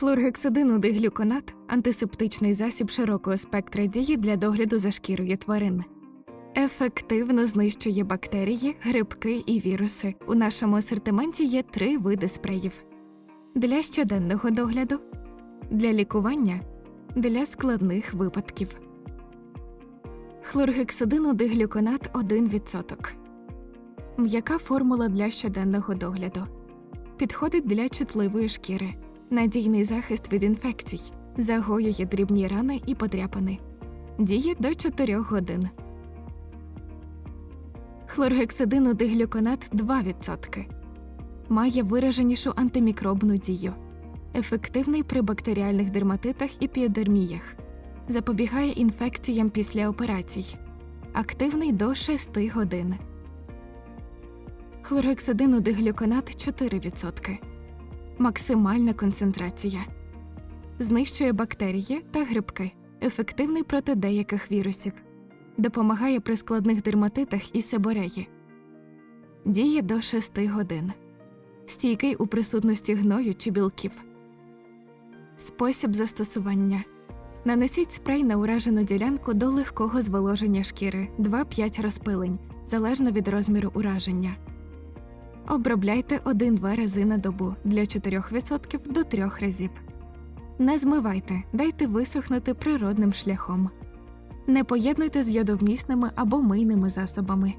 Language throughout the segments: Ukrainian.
Хлоргексидинудиглюконат – антисептичний засіб широкого спектра дії для догляду за шкірою тварин. Ефективно знищує бактерії, грибки і віруси. У нашому асортименті є три види спреїв: для щоденного догляду, для лікування, для складних випадків. Хлоргексидинудиглюконат 1%. М'яка формула для щоденного догляду. Підходить для чутливої шкіри. Надійний захист від інфекцій. Загоює дрібні рани і подряпини. Діє до 4 годин. Хлоргексидинудиглюконат 2%. Має вираженішу антимікробну дію. Ефективний при бактеріальних дерматитах і піодерміях. Запобігає інфекціям після операцій. Активний до 6 годин. Хлоргексидинудиглюконат 4%. Максимальна концентрація. Знищує бактерії та грибки. Ефективний проти деяких вірусів. Допомагає при складних дерматитах і себореї. Діє до 6 годин. Стійкий у присутності гною чи білків. Спосіб застосування. Нанесіть спрей на уражену ділянку до легкого зволоження шкіри 2-5 розпилень, залежно від розміру ураження. Обробляйте 1-2 рази на добу для 4% до 3 разів. Не змивайте, дайте висохнути природним шляхом. Не поєднуйте з йодовмісними або мийними засобами.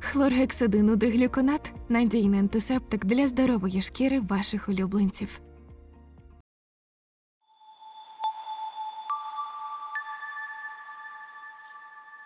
Хлоргексидинудиглюконат – надійний антисептик для здорової шкіри ваших улюбленців.